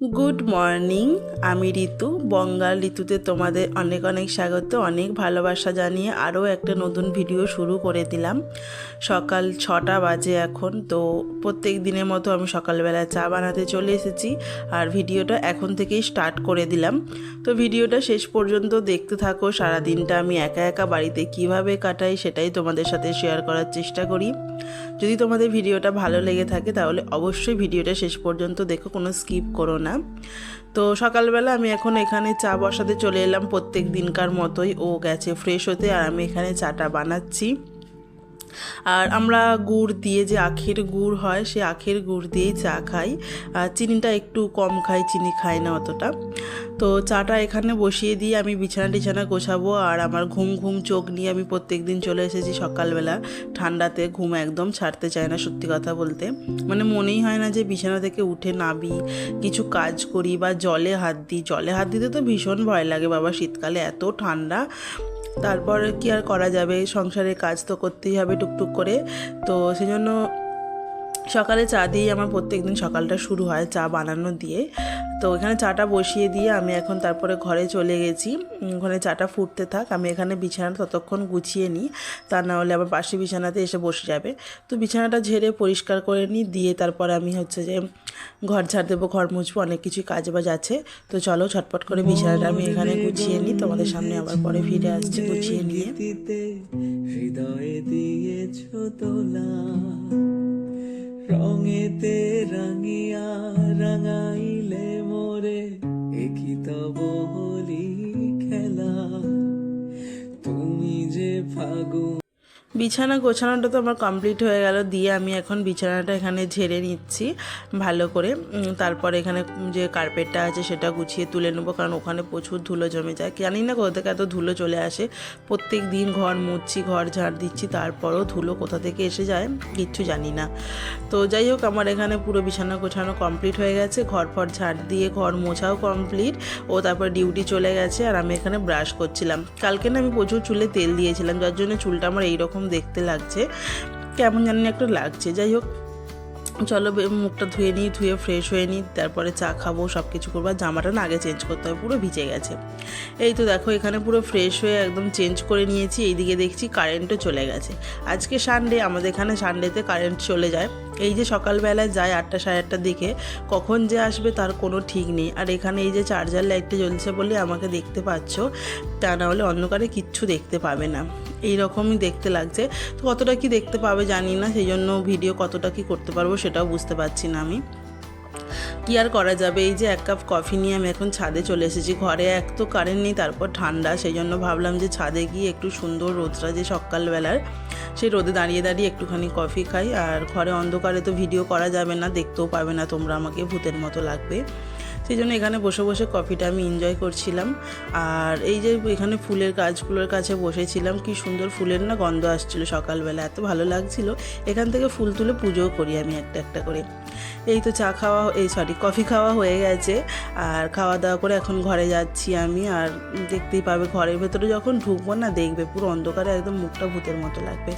Good morning আমি ঋতু বঙ্গাল ঋতুতে তোমাদের অনেক অনেক স্বাগত, অনেক ভালোবাসা জানিয়ে আরও একটা নতুন ভিডিও শুরু করে দিলাম। সকাল ছটা বাজে এখন, তো প্রত্যেক দিনের মতো আমি সকালবেলা চা বানাতে চলে এসেছি আর ভিডিওটা এখন থেকেই স্টার্ট করে দিলাম। তো ভিডিওটা শেষ পর্যন্ত দেখতে থাকো সারা দিনটা আমি একা একা বাড়িতে কীভাবে কাটাই সেটাই তোমাদের সাথে শেয়ার করার চেষ্টা করি। যদি তোমাদের ভিডিওটা ভালো লেগে থাকে, তাহলে অবশ্যই ভিডিওটা শেষ পর্যন্ত দেখো, কোনো স্কিপ করো না। তো সকালবেলা আমি এখন এখানে চা বসাতে চলে এলাম প্রত্যেক দিনকার মতোই। ও গেছে ফ্রেশ হতে আর আমি এখানে চাটা বানাচ্ছি। আর আমরা গুড় দিয়ে যে আখের গুড় হয়, সে আখের গুড় দিয়েই চা খাই। আর চিনিটা একটু কম খাই, চিনি খাই না অতটা। তো চাটা এখানে বসিয়ে দিয়ে আমি বিছানা টিছানা গোছাবো আর আমার ঘুম ঘুম চোখ নিয়ে আমি প্রত্যেক দিন চলে এসেছি সকালবেলা। ঠান্ডাতে ঘুম একদম ছাড়তে চায় না সত্যি কথা বলতে। মানে মনেই হয় না যে বিছানা থেকে উঠে নাবি কিছু কাজ করি বা জলে হাত দিই। জলে হাত দিতে তো ভীষণ ভয় লাগে বাবা, শীতকালে এত ঠান্ডা। তারপর কি আর করা যাবে? সংসারের কাজ তো করতেই হবে টুকটুক করে। তো সেজন্য সকালে চা দিয়েই আমার প্রত্যেক দিন সকালটা শুরু হয় চা বানানো দিয়ে। তো এখানে চাটা বসিয়ে দিয়ে আমি এখন তারপরে ঘরে চলে গেছি। ওখানে চাটা ফুটতে থাক, আমি এখানে বিছানা ততক্ষণ গুছিয়ে নিই। তা না হলে আবার পাশে বিছানাতে এসে বসে যাবে। তো বিছানাটা ঝেড়ে পরিষ্কার করে নিই, দিয়ে তারপরে আমি হচ্ছে যে ঘর ঝাড় দেবো, ঘর মুছবো, অনেক কিছুই কাজ বাজ আছে। তো চলো ছটপট করে বিছানাটা আমি এখানে গুছিয়ে নিই, তোমাদের সামনে আবার পরে ফিরে আসছি গুছিয়ে নিয়ে। হৃদয়ে দিয়েছ তোলা রঙেতে রাঙিয়া রাঙাইলে মোরে একই তব বিছানা গোছানোটা তো আমার কমপ্লিট হয়ে গেল। দিয়ে আমি এখন বিছানাটা এখানে ঝেড়ে নিচ্ছি ভালো করে। তারপরে এখানে যে কার্পেটটা আছে সেটা গুছিয়ে তুলে নেব, কারণ ওখানে প্রচুর ধুলো জমে যায়। জানি না কোথা থেকে এত ধুলো চলে আসে। প্রত্যেক দিন ঘর মুছছি, ঘর ঝাড় দিচ্ছি, তারপরও ধুলো কোথা থেকে এসে যায় কিচ্ছু জানি না। তো যাই হোক, আমার এখানে পুরো বিছানা গোছানো কমপ্লিট হয়ে গেছে। ঘর ফর ঝাড় দিয়ে ঘর মোছাও কমপ্লিট ও তারপর ডিউটি চলে গেছে আর আমি এখানে ব্রাশ করছিলাম। কালকে না আমি প্রচুর চুলে তেল দিয়েছিলাম, যার জন্য চুলটা আমার এইরকম দেখতে লাগছে। কেমন জানি একটু লাগছে। যাই হোক, চলো মুখটা ধুয়ে নিই, ধুয়ে ফ্রেশ হয়ে নিই, তারপরে চা খাব সব কিছু করব জামাটা না আগে চেঞ্জ করতে হবে পুরো ভিজে গেছে। এই তো দেখো, এখানে পুরো ফ্রেশ হয়ে একদম চেঞ্জ করে নিয়েছি। এইদিকে দেখছি কারেন্টও চলে গেছে। আজকে সানডে আমাদের এখানে সানডেতে কারেন্ট চলে যায়। এই যে সকালবেলায় যায় আটটা সাড়ে আটটার দিকে, কখন যে আসবে তার কোনো ঠিক নেই। আর এখানে এই যে চার্জার লাইটটা জ্বলছে বলে আমাকে দেখতে পাচ্ছ, তা না হলে অন্ধকারে কিচ্ছু দেখতে পাবে না। এই রকমই দেখতে লাগছে। তো কতটা কি দেখতে পাবে জানি না সেই জন্য ভিডিও কতটা কি করতে পারব সেটাও বুঝতে পারছি না আমি। কি আর করা যাবে? এই যে এক কাপ কফি নিয়ে আমি এখন ছাদে চলে এসেছি। ঘরে এক তো কারেন্ট নেই, তারপর ঠান্ডা সেই জন্য ভাবলাম যে ছাদে গিয়ে একটু সুন্দর রোদটা যে সকালবেলার, সেই রোদে দাঁড়িয়ে দাঁড়িয়ে একটুখানি কফি খাই। আর ঘরে অন্ধকারে তো ভিডিও করা যাবে না, দেখতেও পাবে না তোমরা, আমাকে ভূতের মতো লাগবে। সেই জন্য এখানে বসে বসে কফিটা আমি এনজয় করছিলাম। আর এই যে এখানে ফুলের গাছগুলোর কাছে বসেছিলাম, কি সুন্দর ফুলের না গন্ধ আসছিল সকালবেলা, এত ভালো লাগছিল। এখান থেকে ফুল তুলে পুজোও করি আমি একটা একটা করে। এই তো চা খাওয়া, এই সরি কফি খাওয়া হয়ে গেছে। আর খাওয়া দাওয়া করে এখন ঘরে যাচ্ছি আমি। আর দেখতেই পাবে ঘরের ভেতরে যখন ঢুকবো না, দেখবে পুরো অন্ধকারে একদম মুখটা ভূতের মতো লাগবে।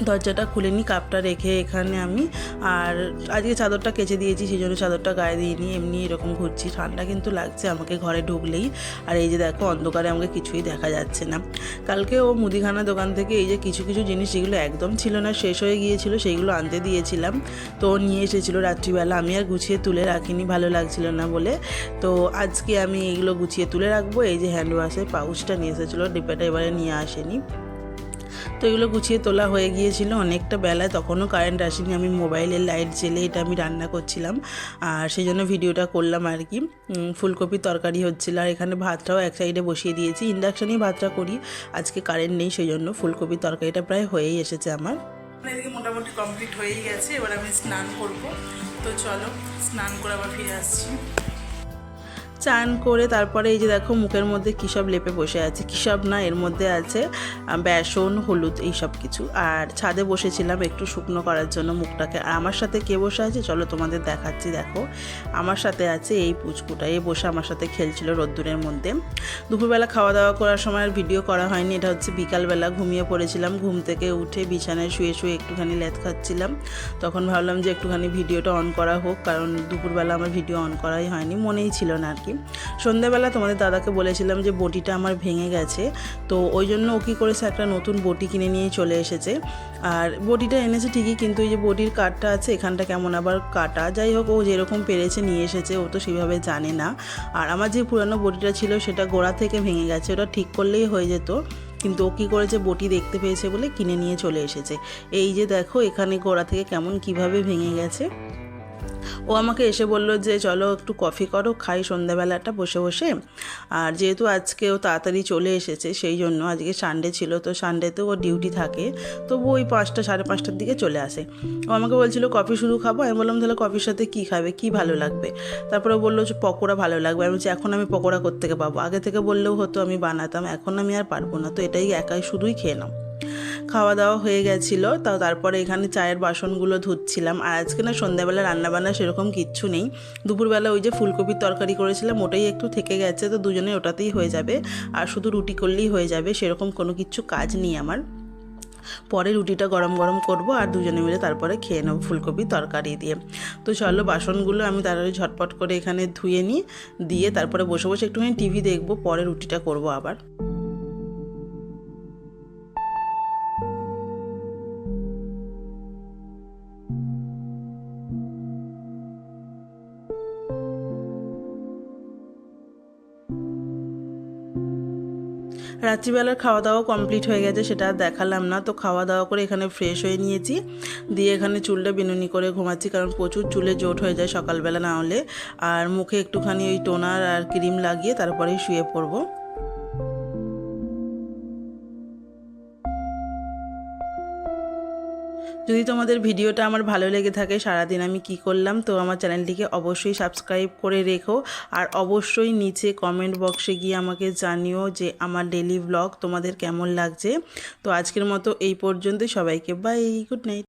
দরজাটা খুলে নিই কাপটা রেখে এখানে আমি। আর আজকে চাদরটা কেচে দিয়েছি, সেই জন্য চাদরটা গায়ে দিইনি। এমনি এরকম ঘুরছি। ঠান্ডা কিন্তু লাগছে, আমাকে ঘরে ঢুকলেই। আর এই যে দেখো, অন্ধকারে আমাকে কিছুই দেখা যাচ্ছে না। কালকে ও মুদিখানা দোকান থেকে এই যে কিছু কিছু জিনিস, যেগুলো একদম ছিল না, শেষ হয়ে গিয়েছিল, সেইগুলো আনতে দিয়েছিলাম। তো নিয়ে এসেছিল রাত্রিবেলা। আমি আর গুছিয়ে তুলে রাখিনি, ভালো লাগছিল না বলে। তো আজকে আমি এইগুলো গুছিয়ে তুলে রাখব। এই যে হ্যান্ড ওয়াশের পাউচটা নিয়ে এসেছিল, ডিব্বাটা এবারে নিয়ে আসেনি। তো এগুলো গুছিয়ে তোলা হয়ে গিয়েছিল। অনেকটা বেলায় তখনও কারেন্ট আসেনি। আমি মোবাইলের লাইট জেলে এটা আমি রান্না করছিলাম। আর সেই জন্য ভিডিওটা করলাম আর কি। ফুলকপির তরকারি হচ্ছিল। আর এখানে ভাতটাও এক সাইডে বসিয়ে দিয়েছি। ইন্ডাকশানেই ভাতটা করি। আজকে কারেন্ট নেই, সেই জন্য ফুলকপির তরকারিটা প্রায় হয়েই এসেছে আমার। মোটামুটি কমপ্লিট হয়েই গেছে। এবার আমি স্নান করব। তো চলো, স্নান করে আবার ফিরে আসছি। চান করে তারপরে এই যে দেখো মুখের মধ্যে কী সব লেপে বসে আছে, কী সব না এর মধ্যে আছে বেসন, হলুদ এই সব কিছু। আর ছাদে বসেছিলাম একটু শুকনো করার জন্য মুখটাকে। আর আমার সাথে কে বসে আছে? চলো তোমাদের দেখাচ্ছি, দেখো। আমার সাথে আছে এই পুচকুটা। এই বসে আমার সাথে খেলছিল রোদ্দুরের মধ্যে। দুপুরবেলা খাওয়া দাওয়া করার সময় আর ভিডিও করা হয়নি। এটা হচ্ছে বিকালবেলা ঘুমিয়ে পড়েছিলাম। ঘুম থেকে উঠে বিছানায় শুয়ে শুয়ে একটুখানি লেদ খাচ্ছিলাম। তখন ভাবলাম যে একটুখানি ভিডিওটা অন করা হোক, কারণ দুপুরবেলা আমার ভিডিও অন করাই হয়নি। মনেই ছিল না আর কি। সন্ধ্যাবেলা তোমাদের দাদাকে বলেছিলাম যে বটিটা আমার ভেঙে গেছে। তো ওই জন্য ও কী করেছে, একটা নতুন বটি কিনে নিয়ে চলে এসেছে। আর বটিটা এনেছে ঠিকই, কিন্তু এই যে বটির কাঠটা আছে, এখানটা কেমন আবার কাটা। যাই হোক, ও যেরকম পেরেছে নিয়ে এসেছে, ও তো সেভাবে জানে না। আর আমার যে পুরানো বটিটা ছিল, সেটা গোড়া থেকে ভেঙে গেছে, ওটা ঠিক করলেই হয়ে যেত। কিন্তু ও কী করেছে, বটি দেখতে পেয়েছে বলে কিনে নিয়ে চলে এসেছে। এই যে দেখো, এখানে গোড়া থেকে কেমন কীভাবে ভেঙে গেছে। ও আমাকে এসে বলল যে, চলো একটু কফি করো, খাই সন্ধ্যাবেলাটা বসে বসে। আর যেহেতু আজকে ও তাড়াতাড়ি চলে এসেছে, সেই জন্য আজকে সানডে ছিল, তো সানডেতে ও ডিউটি থাকে। তবু ওই পাঁচটা, সাড়ে পাঁচটার দিকে চলে আসে। ও আমাকে বলছিল, কফি শুধু খাব? আমি বললাম, তাহলে কফির সাথে কী খাবে? কী ভালো লাগবে? তারপরে বলল, যে, পকোড়া ভালো লাগবে। আমি বলছি, এখন আমি পকোড়া কোত্থেকে পাবো? আগে থেকে বললেও হতো, আমি বানাতাম, এখন আমি আর পারব না। তো এটাই একাই শুধুই খেয়ে নাও। খাওয়া দাওয়া হয়ে গেছিল তাও তারপরে এখানে চায়ের বাসনগুলো ধুচ্ছিলাম। আর আজকে না সন্ধ্যাবেলা রান্নাবান্না সেরকম কিচ্ছু নেই। দুপুরবেলা ওই যে ফুলকপির তরকারি করেছিলাম, ওটাই একটু থেকে গেছে, তো দুজনে ওটাতেই হয়ে যাবে। আর শুধু রুটি করলেই হয়ে যাবে, সেরকম কোনো কিছু কাজ নেই আমার। পরে রুটিটা গরম গরম করব, আর দুজনে মিলে তারপরে খেয়ে নেব ফুলকপি তরকারি দিয়ে। তো চলো বাসনগুলো আমি তাড়াতাড়ি ঝটপট করে এখানে ধুয়ে নিই, দিয়ে তারপরে বসে বসে একটুখানি টিভি দেখব, পরে রুটিটা করব আবার। রাত্রিবেলার খাওয়া দাওয়া কমপ্লিট হয়ে গেছে, সেটা আর দেখালাম না। তো খাওয়া দাওয়া করে এখানে ফ্রেশ হয়ে নিয়েছি। দিয়ে এখানে চুলটা বিনুনি করে ঘুমাচ্ছি, কারণ প্রচুর চুলে জোট হয়ে যায় সকালবেলা না হলে। আর মুখে একটুখানি ওই টোনার আর ক্রিম লাগিয়ে তারপরেই শুয়ে পড়ব। যদি তোমাদের ভিডিওটা আমার ভালো লেগে থাকে সারাদিন আমি কি করলাম, তো আমার চ্যানেলটিকে অবশ্যই সাবস্ক্রাইব করে রেখো। আর অবশ্যই নিচে কমেন্ট বক্সে গিয়ে আমাকে জানিও যে আমার ডেলি ব্লগ তোমাদের কেমন লাগছে। তো আজকের মতো এই পর্যন্তই, সবাইকে বাই গুড নাইট